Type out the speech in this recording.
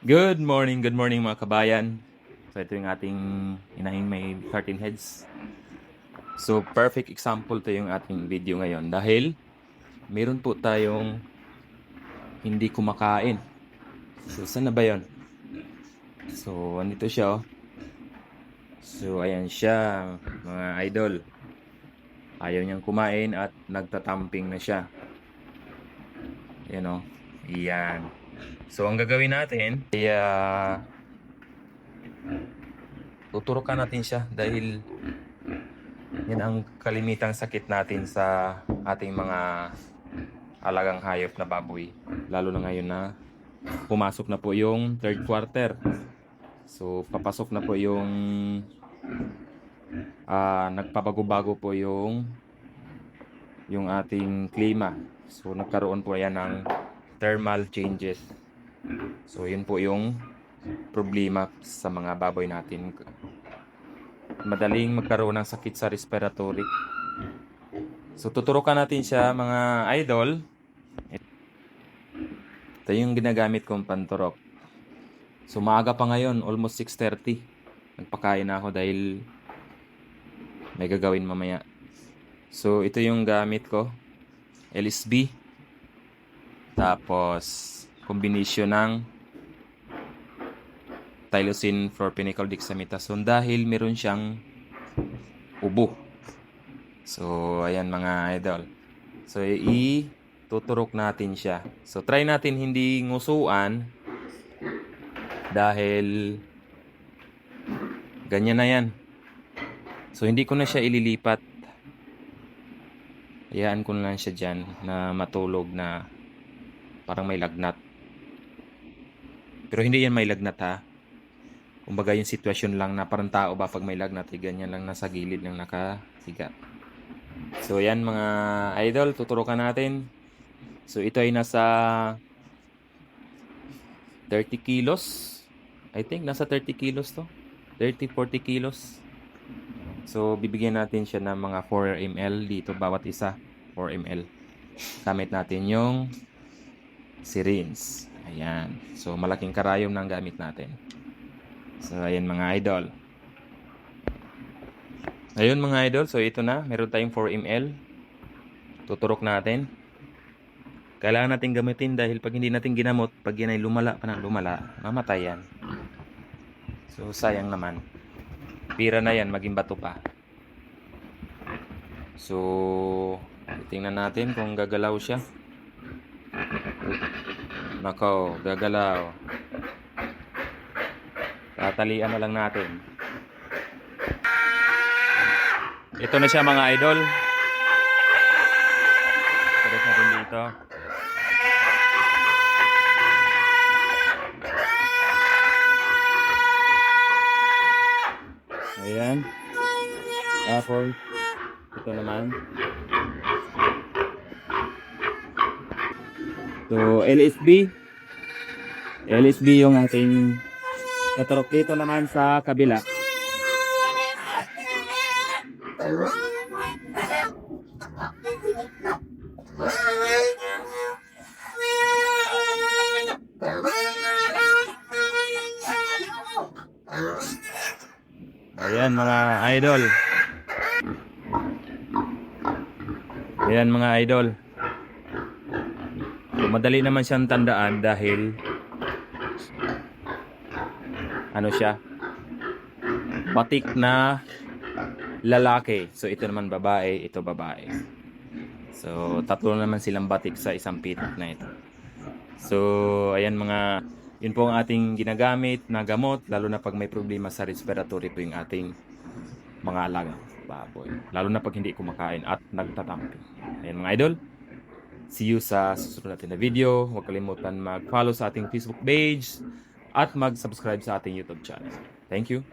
Good morning, good morning mga kabayan. So ito yung ating inahing may 13 heads. So perfect example to yung ating video ngayon dahil meron po tayong hindi kumakain. So saan na ba yon? So andito siya oh. So ayan siya mga idol. Ayaw niyang kumain at nagtatamping na siya. Yan oh. Yan. So, ang gagawin natin, ay uh, tuturukan natin siya dahil yan ang kalimitang sakit natin sa ating mga alagang hayop na baboy. Lalo na ngayon na pumasok na po yung third quarter. So, papasok na po yung ah nagpabago-bago po yung yung ating klima. So, nagkaroon po yan ng thermal changes. So, yun po yung problema sa mga baboy natin. Madaling magkaroon ng sakit sa respiratory. So, tuturukan natin siya mga idol. Ito yung ginagamit kong panturok. So, maaga pa ngayon, almost 6.30. Nagpakain na ako dahil may gagawin mamaya. So, ito yung gamit ko. LSB. Tapos, combination ng tylosin propynicol dexamethasone dahil meron siyang ubo. So, ayan mga idol. So, i-tuturok natin siya. So, try natin hindi ngusuan dahil ganyan na yan. So, hindi ko na siya ililipat. Hayaan ko na lang siya dyan na matulog na parang may lagnat. Pero hindi yan may lagnat ha. Kumbaga yung sitwasyon lang na parang tao ba pag may lagnat, eh, ganyan lang nasa gilid lang nakasiga. So yan mga idol, tuturukan natin. So ito ay nasa 30 kilos. I think nasa 30 kilos to. 30-40 kilos. So bibigyan natin siya ng mga 4 ml dito bawat isa. 4 ml. Gamit natin yung syringe. Ayan. So, malaking karayom ng gamit natin. So, ayan mga idol. Ayun mga idol. So, ito na. Meron tayong 4 ml. Tuturok natin. Kailangan natin gamitin dahil pag hindi natin ginamot, pag yan ay lumala pa ng lumala, mamatay yan. So, sayang naman. Pira na yan, maging bato pa. So, tingnan natin kung gagalaw siya. Nako, gagalaw. Tatalian na lang natin. Ito na siya mga idol. Sarap natin dito. Ayan. Tapos, ito naman. So, LSB. LSB yung ating katurok dito naman sa kabila. Ayan mga idol. Ayan mga idol. Madali naman siyang tandaan dahil ano siya? Batik na lalaki. So ito naman babae, ito babae. So tatlo naman silang batik sa isang pitak na ito. So ayan mga yun po ang ating ginagamit na gamot lalo na pag may problema sa respiratory po yung ating mga alaga baboy. Lalo na pag hindi kumakain at nagtatamping. Ayan mga idol. See you sa susunod natin na video. Huwag kalimutan mag-follow sa ating Facebook page at mag-subscribe sa ating YouTube channel. Thank you.